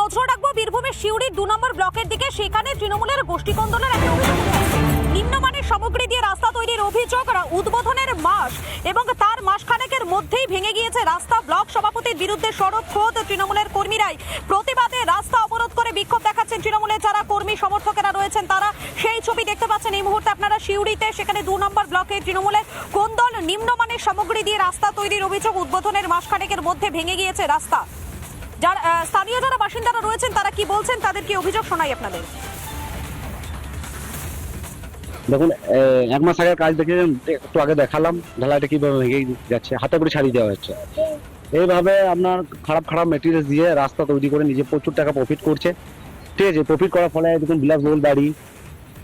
নজর রাখব বীরভূমের শিউড়ির দু নম্বর ব্লকের দিকে। সেখানে তৃণমূলের গোষ্ঠী কন্দলের একটা নিম্নমানের সামগ্রী দিয়ে রাস্তা তৈরির অভিযোগ উদ্বোধনের মাস এবং তার মাসখানেকের মধ্যেই ভেঙে গিয়েছে রাস্তা ব্লক সভাপতির বিরুদ্ধে সড়ক খোদ তৃণমূলের কর্মীরাই। প্রতিবাদে রাস্তা অবরোধ করে বিক্ষোভ দেখাচ্ছেন তৃণমূলের যারা কর্মী সমর্থকেরা রয়েছেন তারা। সেই ছবি দেখতে পাচ্ছেন এই মুহূর্তে আপনারা শিউড়িতে সেখানে দু নম্বর ব্লকে তৃণমূলের কোন্দল নিম্নমানের সামগ্রী দিয়ে রাস্তা তৈরির অভিযোগ, উদ্বোধনের মাসখানেকের মধ্যে ভেঙে গিয়েছে রাস্তা। যারা স্থানীয় যারা বাসিন্দারা রয়েছেন, তারা কি বলছেন? তাদের কি অভিযোগ শোনাই আপনাদের? দেখুন এক মাস আগের কাজ দেখে একটু আগে দেখালাম, ঢালাইটা কীভাবে ভেঙে যাচ্ছে, হাতে করে ছাড়িয়ে দেওয়া হচ্ছে। এইভাবে আপনার খারাপ খারাপ মেটেরিয়াল দিয়ে রাস্তা তৈরি করে নিজে প্রচুর টাকা প্রফিট করছে। ঠিক আছে প্রফিট করার ফলে দেখুন বিলাসবহুল বাড়ি,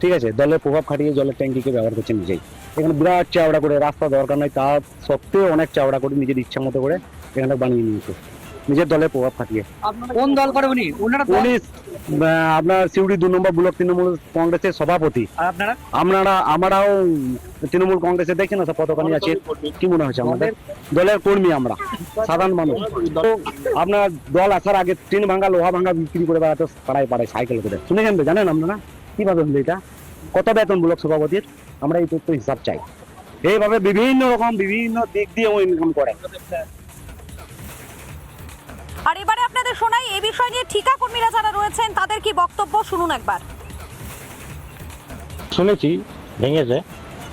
ঠিক আছে দলের প্রভাব খাটিয়ে জলের ট্যাঙ্কিকে ব্যবহার করছে নিজেই। এখানে বিরাট চাওড়া করে, রাস্তা দরকার নাই তার সত্ত্বেও অনেক চাওড়া করে নিজের ইচ্ছা মতো করে এখানে বানিয়ে নিয়েছে। নিজের দলের প্রভাব খাটিয়ে। কোন দল করে উনি? উনি আপনার সিউড়ি দু নম্বর ব্লক তৃণমূল কংগ্রেসের সভাপতি। আপনারা? আপনারা আমরাও তৃণমূল কংগ্রেসে দেখছেন না পতাকা নিয়ে আছে। কি মনে হচ্ছে আমাদের? দলের কর্মী আমরা সাধারণ মানুষ। তো আপনার দল আসার আগে টিন ভাঙা লোহা ভাঙা বিক্রি করে বেড়াতে পাড়ায় পাড়ায় সাইকেল করে। শুনেছেন তো জানেন আপনারা? কীভাবে হলো এটা? কত বেতন ব্লক সভাপতির? আমরা এই তথ্য হিসাব চাই। এইভাবে বিভিন্ন রকম বিভিন্ন দিক দিয়ে ও ইনকাম করে। আর এবারে আপনাদের শোনাই এই বিষয় নিয়ে ঠিকা কর্মীরা যারা রয়েছেন তাদের কি বক্তব্য? শুনুন একবার। শুনেছি ভেঙেছে।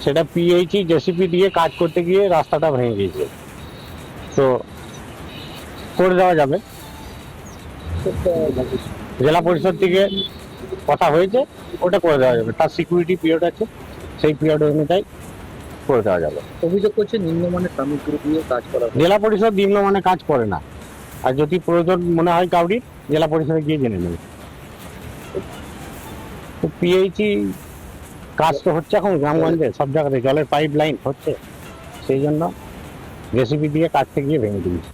সেটা পিএইচই জেসিপি দিয়ে কাজ করতে গিয়ে রাস্তাটা ভেঙে গিয়েছে। তো করে দেওয়া যাবে। জেলা পরিষদ থেকে কথা হয়েছে ওটা করে দেওয়া যাবে। তার সিকিউরিটি পিরিয়ড আছে সেই পিরিয়ড অনুযায়ী করে দেওয়া যাবে। অভিযোগ করছে নিম্নমানের সামগ্রী দিয়ে কাজ করা জেলা পরিষদ নিম্নমানে কাজ করে না। আর যদি প্রয়োজন মনে হয় কাউরি জেলা পরিষদে গিয়ে জেনে নেবে। তো পিএইচই কাজ তো হচ্ছে এখন গ্রামগঞ্জে, সব জায়গাতে জলের পাইপ লাইন হচ্ছে, সেই জন্য রেসিপি দিয়ে কাজতে গিয়ে ভেঙে দিয়েছে।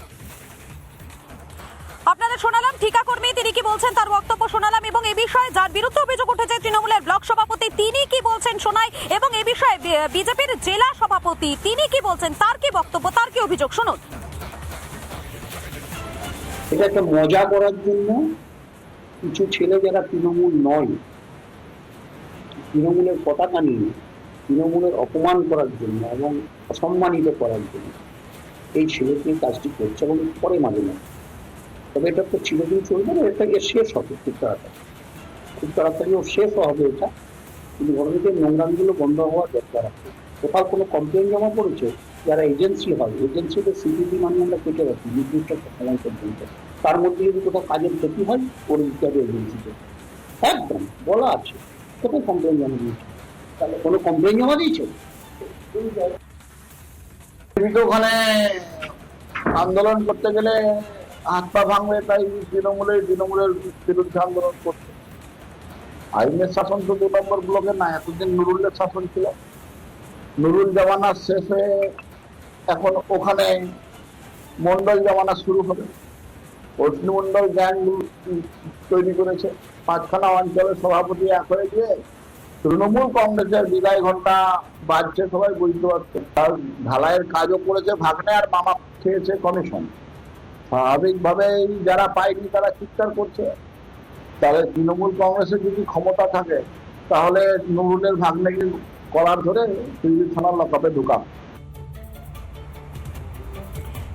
আপনাদের শোনালাম ঠিকা তিনি কি বলছেন তার বক্তব্য শোনালাম, এবং এই বিষয়ে যার বিরুদ্ধে অভিযোগ উঠেছে তৃণমূলের ব্লক সভাপতি, তিনি কি বলছেন শোনাই, এবং এই বিষয়ে বিজেপির জেলা সভাপতি, তিনি কি বলছেন, তার কি বক্তব্য, তার কি অভিযোগ, শুনুন। এটা একটা মজা করার জন্য কিছু ছেলে যারা তৃণমূল নয়, তৃণমূলের পতাকা নিয়ে তৃণমূলের অপমান করার জন্য এবং অসম্মানিত করার জন্য এই ছেলেটি কাজটি করছে এবং পরে মাঝে না তবে এটা তো চিরদিন চলবে না, এটা গিয়ে শেষ হবে, খুব তাড়াতাড়ি। খুব তাড়াতাড়ি ও শেষ হবে এটা। কিন্তু গভর্নমেন্টের নোংরামগুলো বন্ধ হওয়ার দরকার আছে। কোথাও কোনো কমপ্লেন জমা পড়েছে? যারা এজেন্সি হয় এজেন্সিতে সিপিপি মানে আমরা কেটে রাখি, নির্দিষ্ট সময় পর্যন্ত তার মধ্যে যদি কোথাও কাজের ক্ষতি হয়, ওর দিতে হবে এজেন্সিতে একদম, বলা আছে। কোথায় কমপ্লেন জমা দিয়েছে তাহলে কোনো কমপ্লেন জমা দিয়েছে? ওখানে আন্দোলন করতে গেলে হাত পা ভাঙবে, তাই তৃণমূলের তৃণমূলের বিরুদ্ধে আন্দোলন করছে। আইনের শাসন তো দু নম্বর ব্লকে না, এতদিন নুরুলের শাসন ছিল। নুরুল জামানা শেষ হয়ে এখন ওখানে মন্ডল জমানা শুরু হবে। অগ্নিমন্ডল গ্যাং তৈরি করেছে। পাঁচখানা অঞ্চলের সভাপতি এক হয়ে গিয়ে তৃণমূল কংগ্রেসের বিদায় ঘণ্টা বাজছে সবাই বুঝতে পারছে তার ঢালাইয়ের কাজও করেছে, ভাগনে আর মামা খেয়েছে কমিশন স্বাভাবিকভাবে যারা পায়নি তারা চিৎকার করছে। তাহলে তৃণমূল কংগ্রেসের যদি ক্ষমতা থাকে, তাহলে নুরুলের ভাগ্নেকে কলার ধরে দিল্লি থানার লকআপে ঢুকাম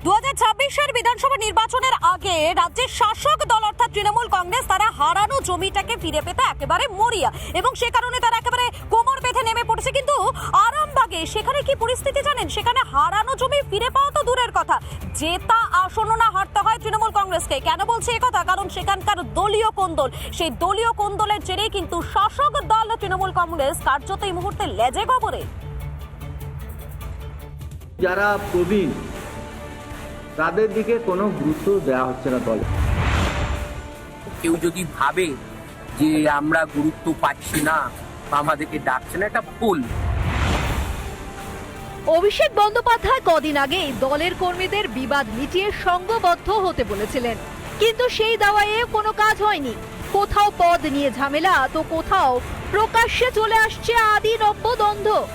দু হাজার বিধানসভা নির্বাচনের আগে রাজ্যের শাসক দল অর্থাৎ তৃণমূল কংগ্রেস, তারা হারানো জমিটাকে ফিরে পেতে একেবারে মরিয়া। এবং সে কারণে তারা একেবারে কোমর বেঁধে নেমে পড়েছে। কিন্তু আরামবাগে, সেখানে কি পরিস্থিতি জানেন? সেখানে হারানো জমি ফিরে পাওয়া তো দূরের কথা। জেতা আসন্ন না হারতে হয় তৃণমূল কংগ্রেসকে। কেন বলছে কথা? কারণ সেখানকার দলীয় কোন্দল, সেই দলীয় কোন্দলের জেরেই কিন্তু শাসক দল তৃণমূল কংগ্রেস কার্যত এই মুহূর্তে লেজে খবরে যারা প্রবীণ তাদের দিকে কোনো গুরুত্ব দেওয়া হচ্ছে না দলে। কেউ যদি ভাবে যে আমরা গুরুত্ব পাচ্ছি না আমাদেরকে ডাকছে না এটা ভুল। অভিষেক বন্দ্যোপাধ্যায় কদিন আগেই দলের কর্মীদের বিবাদ মিটিয়ে সংঘবদ্ধ হতে বলেছিলেন। কিন্তু সেই দাওয়ায়ে কোনো কাজ হয়নি। কোথাও পদ নিয়ে ঝামেলা তো কোথাও প্রকাশ্যে চলে আসছে আদি নব্য দ্বন্দ্ব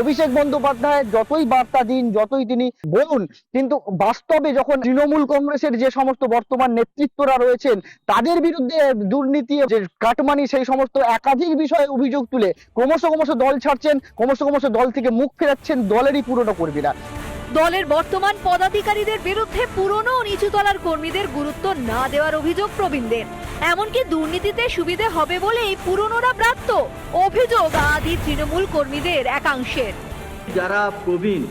অভিষেক বন্দ্যোপাধ্যায় যতই বার্তা দিন, যতই তিনি বলুন, কিন্তু বাস্তবে যখন তৃণমূল কংগ্রেসের যে সমস্ত বর্তমান নেতৃত্বরা রয়েছেন, তাদের বিরুদ্ধে দুর্নীতি যে কাটমানি, সেই সমস্ত একাধিক বিষয়ে অভিযোগ তুলে ক্রমশ ক্রমশ দল ছাড়ছেন, ক্রমশ ক্রমশ দল থেকে মুখ ফেরাচ্ছেন দলেরই পুরনো কর্মীরা। দলের বর্তমান পদাধিকারীদের বিরুদ্ধে পুরনো নিচুতলার কর্মীদের গুরুত্ব না দেওয়ার অভিযোগ প্রবীণদের। এমনকি দুর্নীতিতে সুবিধে হবে বলেই পুরনোরা ব্রাত্য। অভিযোগ আদি তৃণমূল কর্মীদের একাংশের। যারা প্রবীণ,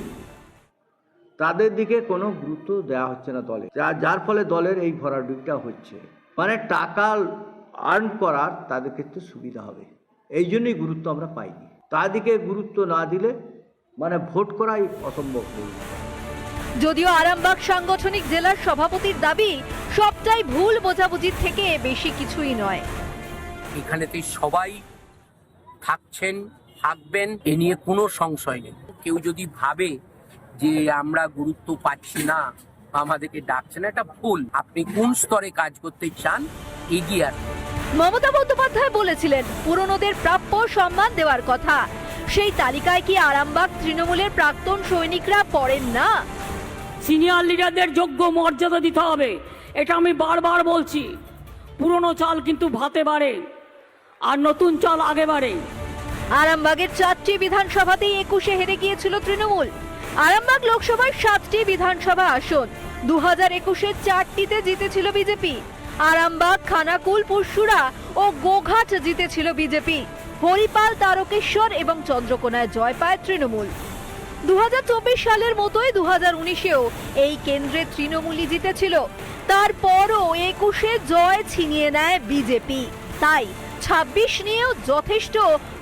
তাদের দিকে কোনো গুরুত্ব দেওয়া হচ্ছে না দলে। যার ফলে দলের এই ভরাডুবিটা হচ্ছে। মানে টাকা আর্ন করার তাদের ক্ষেত্রে সুবিধা হবে। এই জন্যই গুরুত্ব আমরা পাইনি। তাদেরকে গুরুত্ব না দিলে মানে ভোট করাই অসম্ভব যদিও আরামবাগ সাংগঠনিক জেলার সভাপতির দাবি সবটাই ভুল বোঝাবুঝির থেকে বেশি কিছুই নয়। এখানেতে সবাই থাকছেন থাকবেন এ নিয়ে কোনো সংশয় নেই। কেউ যদি ভাবে যে আমরা গুরুত্ব পাচ্ছি না বা আমাদেরকে ডাকছে না এটা ভুল। আপনি কোন স্তরে কাজ করতে চান এগিয়ে আসুন। মমতা বন্দ্যোপাধ্যায় বলেছিলেন পুরনোদের প্রাপ্য সম্মান দেওয়ার কথা। সেই তালিকায় কি আরামবাগ তৃণমূলের প্রাক্তন সৈনিকরা পড়েন না? সিনিয়র লিডারদের যোগ্য মর্যাদা দিতে হবে এটা আমি বারবার বলছি। পুরনো চাল কিন্তু ভাতে বাড়ে আর নতুন চাল আগে বাড়ে। আরামবাগের চারটি বিধানসভাতেই একুশে হেরে গিয়েছিল তৃণমূল। আরামবাগ লোকসভার সাতটি বিধানসভা আসন। দু হাজার একুশে চারটিতে জিতেছিল বিজেপি। আরামবাগ খানাকুল পুরসুরা ও গোঘাট জিতেছিল বিজেপি। হরিপাল, তারকেশ্বর এবং চন্দ্রকোনায় জয় পায় তৃণমূল। দু সালের মতোই দু হাজার উনিশেও এই কেন্দ্রে তৃণমূলই জিতেছিল। তারপরও একুশে জয় ছিনিয়ে নেয় বিজেপি। তাই ছাব্বিশ নিয়েও যথেষ্ট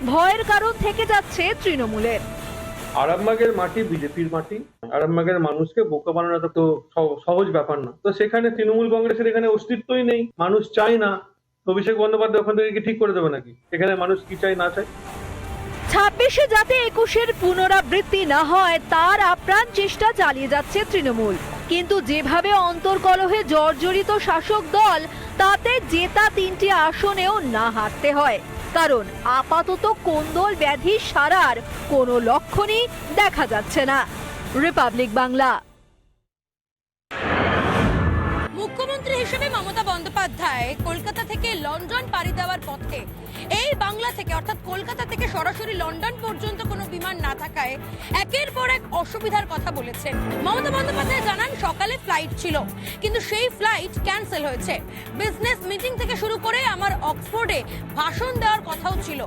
ভয়ের কারণ থেকে যাচ্ছে তৃণমূলের। আরামবাগের মাটি বিজেপির মাটি। আরামবাগের মানুষকে বোকা বানানো তো সহ- সহজ ব্যাপার না। তো সেখানে তৃণমূল কংগ্রেসের এখানে অস্তিত্বই নেই। মানুষ চায় না অভিষেক বন্দ্যোপাধ্যায় ওখান থেকে কি ঠিক করে দেবে নাকি? এখানে মানুষ কি চায় না চায়? ছাব্বিশে যাতে একুশের পুনরাবৃত্তি না হয় তার আপ্রাণ চেষ্টা চালিয়ে যাচ্ছে তৃণমূল। কিন্তু যেভাবে অন্তর্কলহে জর্জরিত শাসক দল তাতে জেতা তিনটি আসনেও না হারতে হয়। কারণ আপাতত কোন্দল ব্যাধি সারার কোনো লক্ষণই দেখা যাচ্ছে না। রিপাবলিক বাংলা। মুখ্যমন্ত্রী হিসেবে মমতা বন্দ্যোপাধ্যায় কলকাতা থেকে লন্ডন পাড়ি দেওয়ার পথে। এই বাংলা থেকে, অর্থাৎ কলকাতা থেকে সরাসরি লন্ডন পর্যন্ত কোনো বিমান না থাকায় একের পর এক অসুবিধার কথা বলেছেন। মমতা বন্দ্যোপাধ্যায় জানান, সকালে ফ্লাইট ছিল, কিন্তু সেই ফ্লাইট ক্যান্সেল হয়েছে। বিজনেস মিটিং থেকে শুরু করে আমার অক্সফোর্ডে ভাষণ দেওয়ার কথাও ছিল।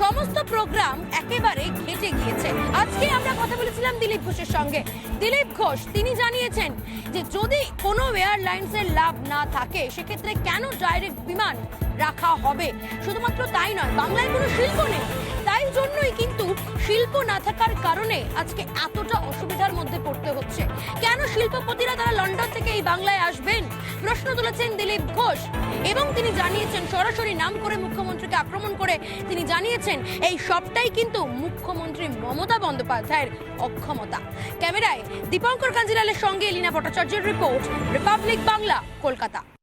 সমস্ত প্রোগ্রাম একেবারে ঘেটে গিয়েছে। আজকে আমরা কথা বলেছিলাম দিলীপ ঘোষের সঙ্গে। দিলীপ ঘোষ, তিনি জানিয়েছেন যে যদি কোনো এয়ারলাইন্সের লাভ না থাকে, সেক্ষেত্রে কেন ডাইরেক্ট বিমান রাখা হবে? শুধুমাত্র তাই নয়, বাংলায় কোনো শিল্প নেই। তাই জন্যই কিন্তু শিল্প না থাকার কারণে আজকে এতটা অসুবিধার মধ্যে পড়তে হচ্ছে। কেন শিল্পপতিরা তারা লন্ডন থেকে এই বাংলায় আসবেন? প্রশ্ন তুলেছেন দিলীপ ঘোষ। এবং তিনি জানিয়েছেন, সরাসরি নাম করে মুখ্যমন্ত্রীকে আক্রমণ করে তিনি জানিয়েছেন, এই সবটাই কিন্তু মুখ্যমন্ত্রী মমতা বন্দ্যোপাধ্যায়ের অক্ষমতা। ক্যামেরায় দীপঙ্কর কাঞ্জিলালের সঙ্গে এলিনা ভট্টাচার্যের রিপোর্ট, রিপাবলিক বাংলা, কলকাতা।